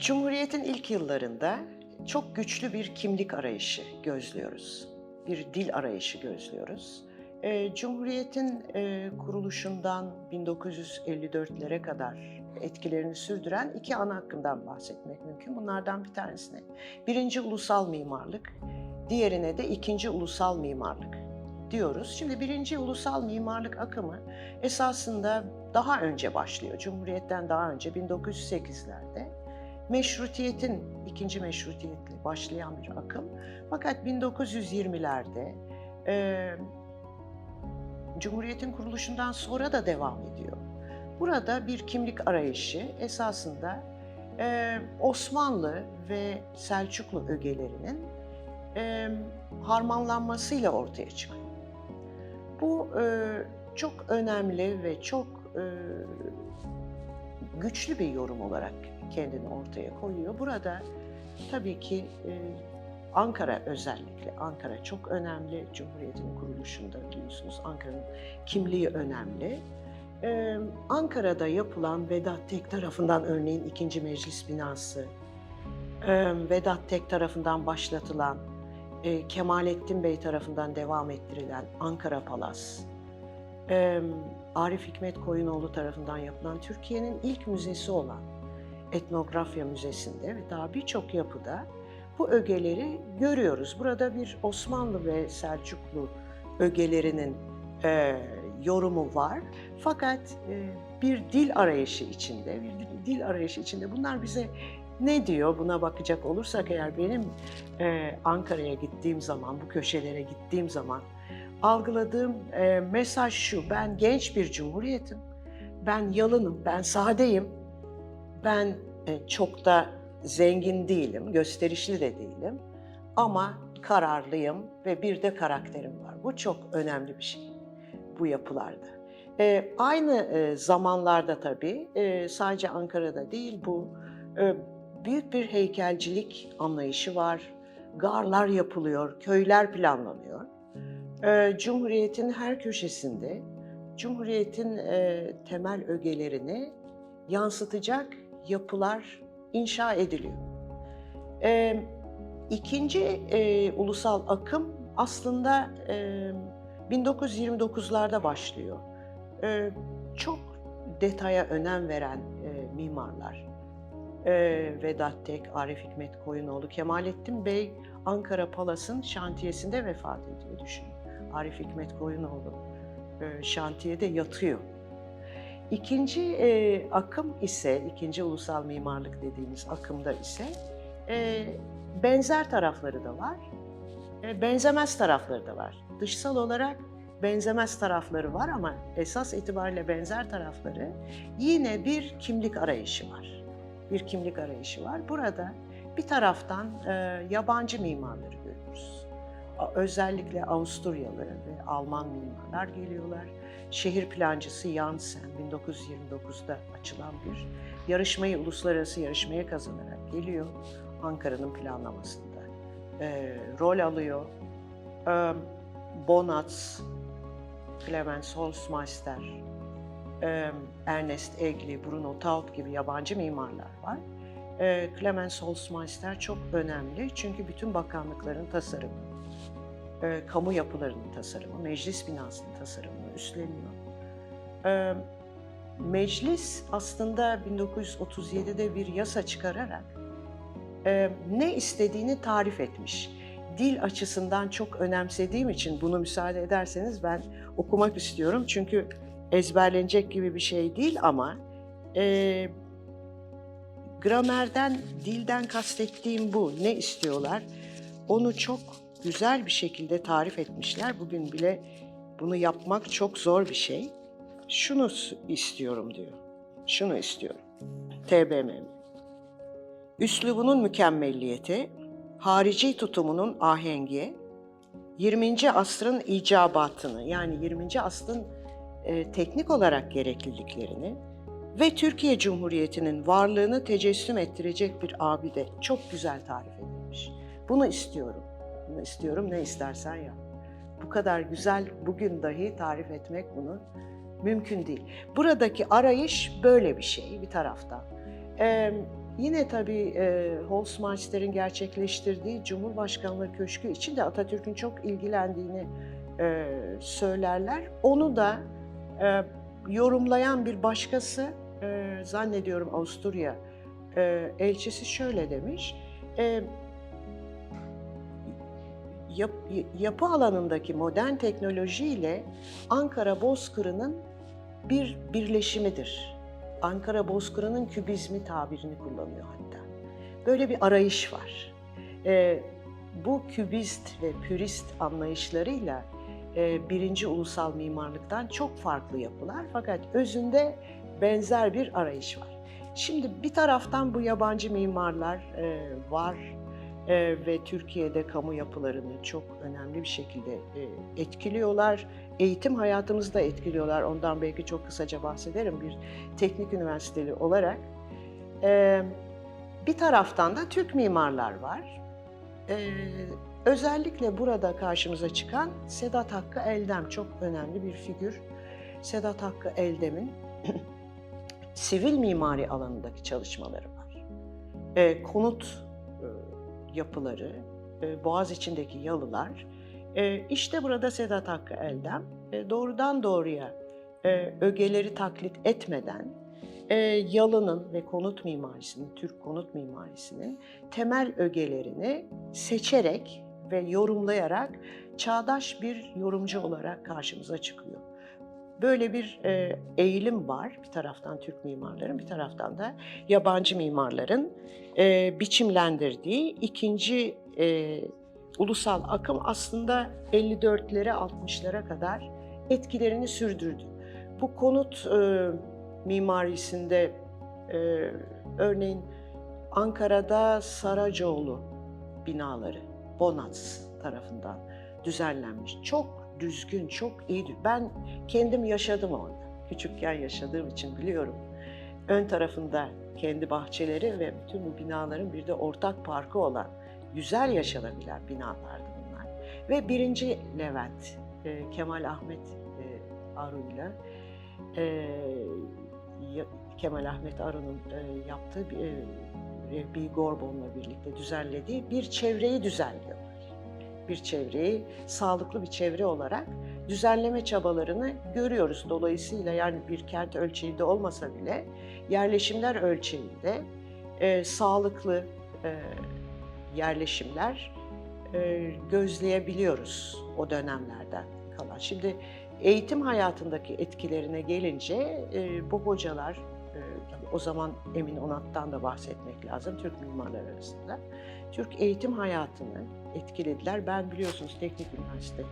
Cumhuriyet'in ilk yıllarında çok güçlü bir kimlik arayışı gözlüyoruz. Bir dil arayışı gözlüyoruz. Ee, Cumhuriyet'in e, kuruluşundan 1954'lere kadar etkilerini sürdüren iki ana akımdan bahsetmek mümkün. Bunlardan bir tanesine birinci ulusal mimarlık, diğerine de ikinci ulusal mimarlık diyoruz. Şimdi birinci ulusal mimarlık akımı esasında daha önce başlıyor. Cumhuriyet'ten daha önce 1908'lerde meşrutiyetin, ikinci meşrutiyetle başlayan bir akım. Fakat 1920'lerde e, Cumhuriyet'in kuruluşundan sonra da devam ediyor. Burada bir kimlik arayışı esasında e, Osmanlı ve Selçuklu ögelerinin e, harmanlanmasıyla ortaya çıkıyor. Bu e, çok önemli ve çok e, güçlü bir yorum olarak kendini ortaya koyuyor. Burada tabii ki e, Ankara özellikle, Ankara çok önemli. Cumhuriyet'in kuruluşunda biliyorsunuz Ankara'nın kimliği önemli. Ee, Ankara'da yapılan Vedat Tek tarafından örneğin ikinci meclis binası, e, Vedat Tek tarafından başlatılan, e, Kemalettin Bey tarafından devam ettirilen Ankara Palas, e, Arif Hikmet Koyunoğlu tarafından yapılan Türkiye'nin ilk müzesi olan Etnografya Müzesi'nde ve daha birçok yapıda bu ögeleri görüyoruz. Burada bir Osmanlı ve Selçuklu ögelerinin e, yorumu var. Fakat e, bir dil arayışı içinde, bir dil, arayışı içinde bunlar bize ne diyor buna bakacak olursak eğer benim e, Ankara'ya gittiğim zaman, bu köşelere gittiğim zaman algıladığım e, mesaj şu, ben genç bir cumhuriyetim, ben yalınım, ben sadeyim, ben e, çok da zengin değilim, gösterişli de değilim ama kararlıyım ve bir de karakterim var. Bu çok önemli bir şey bu yapılarda. E, aynı e, zamanlarda tabii e, sadece Ankara'da değil bu e, büyük bir heykelcilik anlayışı var. Garlar yapılıyor, köyler planlanıyor. E, Cumhuriyet'in her köşesinde Cumhuriyet'in e, temel ögelerini yansıtacak yapılar inşa ediliyor. E, ikinci e, ulusal akım aslında e, 1929'larda başlıyor. E, çok detaya önem veren e, mimarlar. E, Vedat Tek, Arif Hikmet Koyunoğlu, Kemalettin Bey Ankara Palas'ın şantiyesinde vefat ediyor düşünün. Arif Hikmet Koyunoğlu e, şantiyede yatıyor. İkinci e, akım ise, ikinci ulusal mimarlık dediğimiz akımda ise e, benzer tarafları da var, e, benzemez tarafları da var. Dışsal olarak benzemez tarafları var ama esas itibariyle benzer tarafları yine bir kimlik arayışı var. Bir kimlik arayışı var. Burada bir taraftan e, yabancı mimarları görüyoruz. Özellikle Avusturyalı ve Alman mimarlar geliyorlar. Şehir plancısı Janssen 1929'da açılan bir yarışmayı, uluslararası yarışmaya kazanarak geliyor. Ankara'nın planlamasında e, rol alıyor. E, Bonatz, Clemens Holzmeister, e, Ernest Egli, Bruno Taut gibi yabancı mimarlar var. E, Clemens Holzmeister çok önemli çünkü bütün bakanlıkların tasarımı, e, kamu yapılarının tasarımı, meclis binasının tasarımını üstleniyor. E, meclis aslında 1937'de bir yasa çıkararak e, ne istediğini tarif etmiş. Dil açısından çok önemsediğim için bunu müsaade ederseniz ben okumak istiyorum. Çünkü ezberlenecek gibi bir şey değil ama e, gramerden, dilden kastettiğim bu. Ne istiyorlar? Onu çok güzel bir şekilde tarif etmişler. Bugün bile bunu yapmak çok zor bir şey. Şunu istiyorum diyor. Şunu istiyorum. TBMM. Üslubunun mükemmelliyeti, harici tutumunun ahengi, 20. asrın icabatını yani 20. asrın e, teknik olarak gerekliliklerini ve Türkiye Cumhuriyeti'nin varlığını tecessüm ettirecek bir abide çok güzel tarif edilmiş. Bunu istiyorum. Bunu istiyorum ne istersen yap. Bu kadar güzel bugün dahi tarif etmek bunu mümkün değil. Buradaki arayış böyle bir şey bir taraftan. Ee, Yine tabii e, Holzmeister'in gerçekleştirdiği Cumhurbaşkanlığı Köşkü için de Atatürk'ün çok ilgilendiğini e, söylerler. Onu da e, yorumlayan bir başkası, e, zannediyorum Avusturya e, elçisi şöyle demiş. Yap, yapı alanındaki modern teknolojiyle Ankara Bozkırı'nın bir birleşimidir. Ankara Bozkırı'nın kübizmi tabirini kullanıyor hatta. Böyle bir arayış var. Ee, bu kübist ve pürist anlayışlarıyla e, birinci ulusal mimarlıktan çok farklı yapılar fakat özünde benzer bir arayış var. Şimdi bir taraftan bu yabancı mimarlar e, var e, ve Türkiye'de kamu yapılarını çok önemli bir şekilde e, etkiliyorlar. Eğitim hayatımızı da etkiliyorlar. Ondan belki çok kısaca bahsederim bir teknik üniversiteli olarak. E, bir taraftan da Türk mimarlar var. E, özellikle burada karşımıza çıkan Sedat Hakkı Eldem çok önemli bir figür. Sedat Hakkı Eldem'in sivil mimari alanındaki çalışmaları var. E, konut yapıları, e, Boğaz içindeki yalılar. E, işte burada Sedat Hakkı Eldem e, doğrudan doğruya e, ögeleri taklit etmeden yalının ve konut mimarisinin, Türk konut mimarisinin temel ögelerini seçerek ve yorumlayarak çağdaş bir yorumcu olarak karşımıza çıkıyor. Böyle bir e, eğilim var bir taraftan Türk mimarların, bir taraftan da yabancı mimarların e, biçimlendirdiği ikinci e, ulusal akım aslında 54'lere 60'lara kadar etkilerini sürdürdü. Bu konut e, mimarisinde e, örneğin Ankara'da Saracoğlu binaları Bonats tarafından düzenlenmiş. Çok düzgün, çok iyi. Ben kendim yaşadım orada. Küçükken yaşadığım için biliyorum. Ön tarafında kendi bahçeleri ve bütün bu binaların bir de ortak parkı olan güzel yaşanabilen binalardı bunlar. Ve birinci Levent, e, Kemal Ahmet e, Arun'la e, Kemal Ahmet Arun'un e, yaptığı bir, e, Rehbi Gorbon'la birlikte düzenlediği bir çevreyi düzenliyorlar. Bir çevreyi sağlıklı bir çevre olarak düzenleme çabalarını görüyoruz. Dolayısıyla yani bir kent ölçeğinde olmasa bile yerleşimler ölçeğinde e, sağlıklı e, yerleşimler e, gözleyebiliyoruz o dönemlerden kalan. Şimdi eğitim hayatındaki etkilerine gelince e, bu hocalar, e, o zaman Emin Onat'tan da bahsetmek lazım Türk mimarlar arasında. Türk eğitim hayatını etkilediler. Ben biliyorsunuz teknik üniversite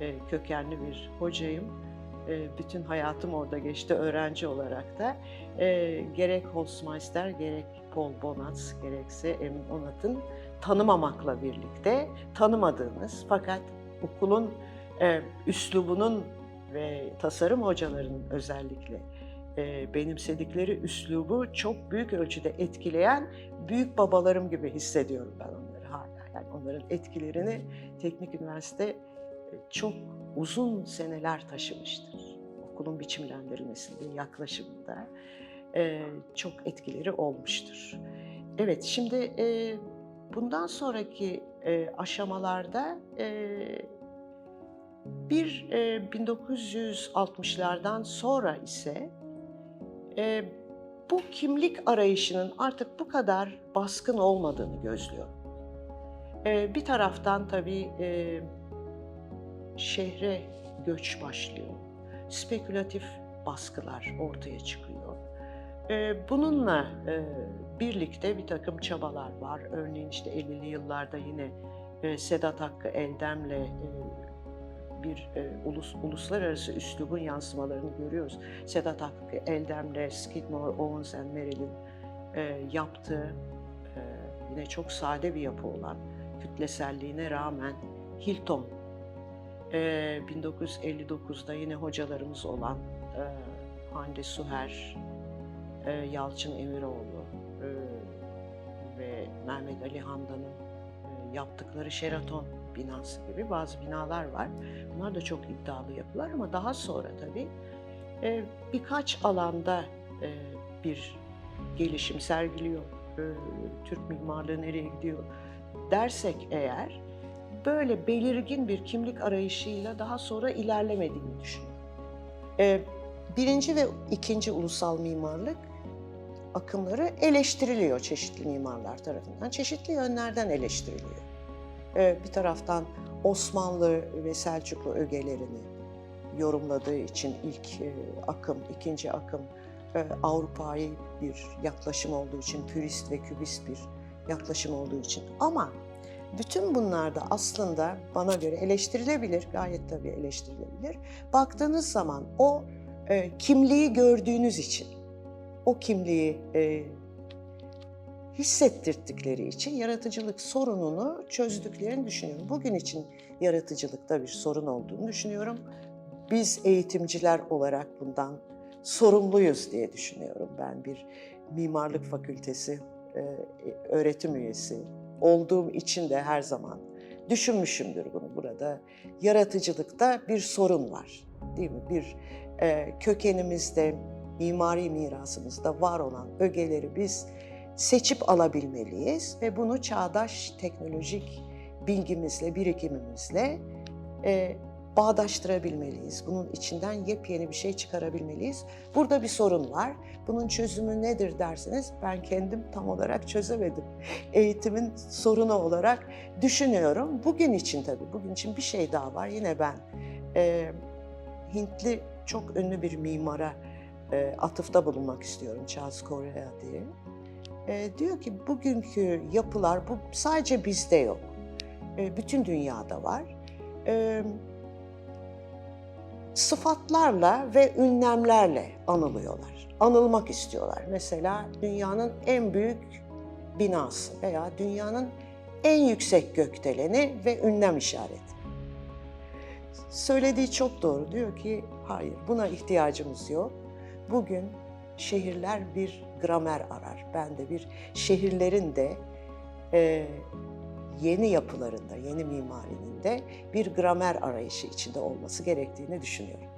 e, kökenli bir hocayım. E, bütün hayatım orada geçti öğrenci olarak da. E, gerek Holzmeister, gerek Paul Bonatz, gerekse Emin Onat'ın tanımamakla birlikte tanımadığınız fakat okulun e, üslubunun ve tasarım hocalarının özellikle e, benimsedikleri üslubu çok büyük ölçüde etkileyen büyük babalarım gibi hissediyorum ben onları hala. Yani onların etkilerini teknik üniversite e, çok uzun seneler taşımıştır. Okulun biçimlendirilmesinde, yaklaşımında e, çok etkileri olmuştur. Evet, şimdi e, bundan sonraki aşamalarda bir e, 1960'lardan sonra ise bu kimlik arayışının artık bu kadar baskın olmadığını gözlüyorum. E, bir taraftan tabii e, şehre göç başlıyor. Spekülatif baskılar ortaya çıkıyor. E, bununla e, birlikte bir takım çabalar var. Örneğin işte 50'li yıllarda yine e, Sedat Hakkı Eldem'le bir ulus, uluslararası üslubun yansımalarını görüyoruz. Sedat Hakkı Eldem'le Skidmore, Owens and Merrill'in yaptığı yine çok sade bir yapı olan kütleselliğine rağmen Hilton e, 1959'da yine hocalarımız olan e, Hande Suher, e, Yalçın Emiroğlu e, ve Mehmet Ali Handan'ın e, yaptıkları Sheraton binası gibi bazı binalar var. Bunlar da çok iddialı yapılar ama daha sonra tabii e, birkaç alanda e, bir gelişim sergiliyor e, Türk mimarlığı nereye gidiyor dersek eğer böyle belirgin bir kimlik arayışıyla daha sonra ilerlemediğini düşünüyorum. E, birinci ve ikinci ulusal mimarlık akımları eleştiriliyor çeşitli mimarlar tarafından. Çeşitli yönlerden eleştiriliyor. E, bir taraftan Osmanlı ve Selçuklu ögelerini yorumladığı için ilk e, akım, ikinci akım e, Avrupa'yı bir yaklaşım olduğu için, pürist ve kübist bir yaklaşım olduğu için. Ama bütün bunlar da aslında bana göre eleştirilebilir, gayet tabii eleştirilebilir. Baktığınız zaman o e, kimliği gördüğünüz için, o kimliği e, hissettirttikleri için yaratıcılık sorununu çözdüklerini düşünüyorum. Bugün için yaratıcılıkta bir sorun olduğunu düşünüyorum. Biz eğitimciler olarak bundan sorumluyuz diye düşünüyorum. Ben bir mimarlık fakültesi öğretim üyesi olduğum için de her zaman düşünmüşümdür bunu burada. Yaratıcılıkta bir sorun var değil mi? Bir e, kökenimizde, mimari mirasımızda var olan ögeleri biz seçip alabilmeliyiz ve bunu çağdaş teknolojik bilgimizle, birikimimizle e, bağdaştırabilmeliyiz. Bunun içinden yepyeni bir şey çıkarabilmeliyiz. Burada bir sorun var. Bunun çözümü nedir derseniz ben kendim tam olarak çözemedim. Eğitimin sorunu olarak düşünüyorum. Bugün için tabii, bugün için bir şey daha var. Yine ben e, Hintli çok ünlü bir mimara e, atıfta bulunmak istiyorum. Charles Correa diye. E, diyor ki bugünkü yapılar bu sadece bizde yok. E, bütün dünyada var. E, sıfatlarla ve ünlemlerle anılıyorlar. Anılmak istiyorlar. Mesela dünyanın en büyük binası veya dünyanın en yüksek gökdeleni ve ünlem işareti. Söylediği çok doğru. Diyor ki hayır buna ihtiyacımız yok. Bugün şehirler bir gramer arar. Ben de bir şehirlerin de e, yeni yapılarında, yeni mimarinin de bir gramer arayışı içinde olması gerektiğini düşünüyorum.